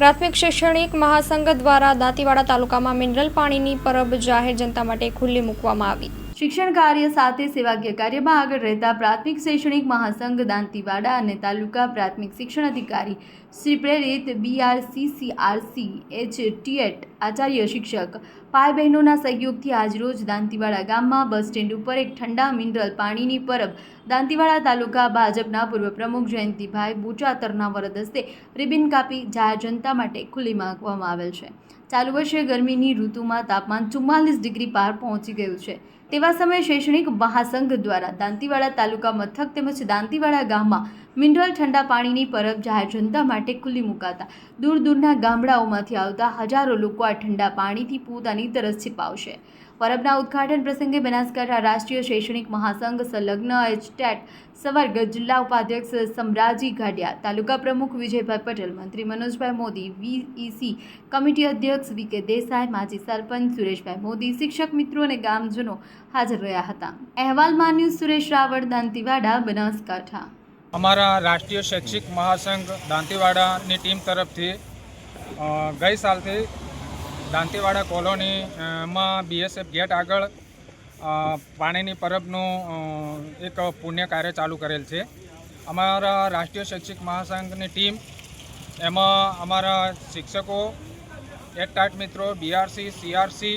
પ્રાથમિક શૈક્ષણિક મહાસંઘ દ્વારા દાંતીવાડા તાલુકામાં મિનરલ પાણીની પરબ જાહેર જનતા માટે ખુલ્લી મૂકવામાં આવી. શિક્ષણ કાર્ય સાથે સેવાકીય કાર્યમાં આગળ રહેતા પ્રાથમિક શૈક્ષણિક મહાસંઘ દાંતીવાડા અને તાલુકા પ્રાથમિક શિક્ષણ અધિકારી શ્રી પ્રેરિત બીઆરસીસીઆરસી એચ ટીએટ આચાર્ય શિક્ષક ભાઈ બહેનોના સહયોગથી આજરોજ દાંતીવાડા ગામમાં બસ સ્ટેન્ડ ઉપર એક ઠંડા મિનરલ પાણીની પરબ દાંતીવાડા તાલુકા ભાજપના પૂર્વ પ્રમુખ જયંતિભાઈ બુચાતરના વરદ હસ્તે રિબિન કાપી જાહેર જનતા માટે ખુલ્લી માંગવામાં આવેલ છે. ચાલુ વર્ષે ગરમીની ઋતુમાં તાપમાન ચુમ્માલીસ ડિગ્રી પાર પહોંચી ગયું છે. તેવા સમયે શૈક્ષણિક મહાસંઘ દ્વારા દાંતીવાડા તાલુકા મથક તેમજ દાંતીવાડા ગામમાં મિનરલ ઠંડા પાણીની પરબ જાહેર જનતા માટે ખુલ્લી મુકાતા. દૂર દૂરના ગામડાઓમાંથી આવતા હજારો લોકો આ ઠંડા પાણીથી પોતાની તરસ છીપાવશે. પરબના ઉદ્ઘાટન પ્રસંગે બનાસકાંઠા રાષ્ટ્રીય શૈક્ષણિક મહાસંઘ સંલગ્ન એચટેટ સવર્ગ જિલ્લા ઉપાધ્યક્ષ સમરાજી ઘાડિયા તાલુકા પ્રમુખ વિજયભાઈ પટેલ, મંત્રી મનોજભાઈ મોદી, વીઈસી કમિટી અધ્યક્ષ વી કે દેસાઈ, માજી સરપંચ સુરેશભાઈ મોદી, શિક્ષક મિત્રો અને ગામજનો હાજર રહ્યા હતા. અહેવાલમાં ન્યૂઝ સુરેશ રાવળ, દાંતીવાડા, બનાસકાંઠા. અમારા રાષ્ટ્રીય શૈક્ષિક મહાસંઘ દાંતીવાડાની ટીમ તરફથી ગઈ સાલથી દાંતીવાડા કોલોનીમાં બીએસએફ ગેટ આગળ પાણીની પરબનું એક પુણ્ય કાર્ય ચાલુ કરેલ છે. અમારા રાષ્ટ્રીય શૈક્ષિક મહાસંઘની ટીમ, એમાં અમારા શિક્ષકો એકટાટ મિત્રો, બીઆરસી, સીઆરસી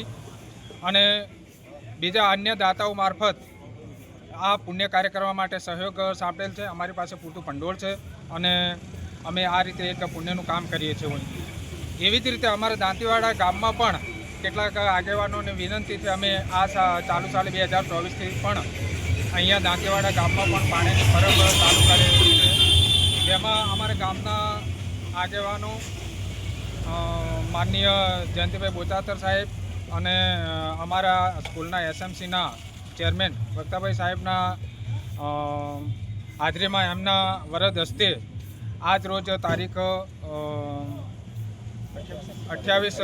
અને બીજા અન્ય દાતાઓ મારફત આ પુણ્ય કાર્ય કરવા માટે સહયોગ સાંપડેલ છે. અમારી પાસે પૂરતું ભંડોળ છે અને અમે આ રીતે એક પુણ્યનું કામ કરીએ છીએ. એવી જ રીતે અમારા દાંતીવાડા ગામમાં પણ કેટલાક આગેવાનોને વિનંતીથી અમે આ ચાલુ સાલે બે હજાર ચોવીસથી પણ અહીંયા દાંતીવાડા ગામમાં પણ પાણીની પરબ ચાલુ કરેલી છે. જેમાં અમારા ગામના આગેવાનો માનનીય જયંતિભાઈ બોચાતર સાહેબ અને અમારા સ્કૂલના એસએમસીના ચેરમેન વક્તાભાઈ સાહેબના હાજરીમાં એમના વરદ હસ્તે આજ રોજ તારીખ અઠ્યાવીસ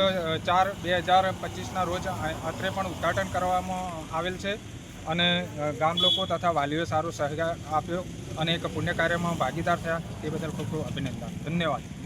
ચાર બે હજાર પચીસના રોજ અત્રે પણ ઉદ્ઘાટન કરવામાં આવેલ છે અને ગામ લોકો તથા વાલીઓએ સારો સહકાર આપ્યો અને એક પુણ્ય કાર્યમાં ભાગીદાર થયા તે બદલ ખૂબ ખૂબ અભિનંદન. ધન્યવાદ.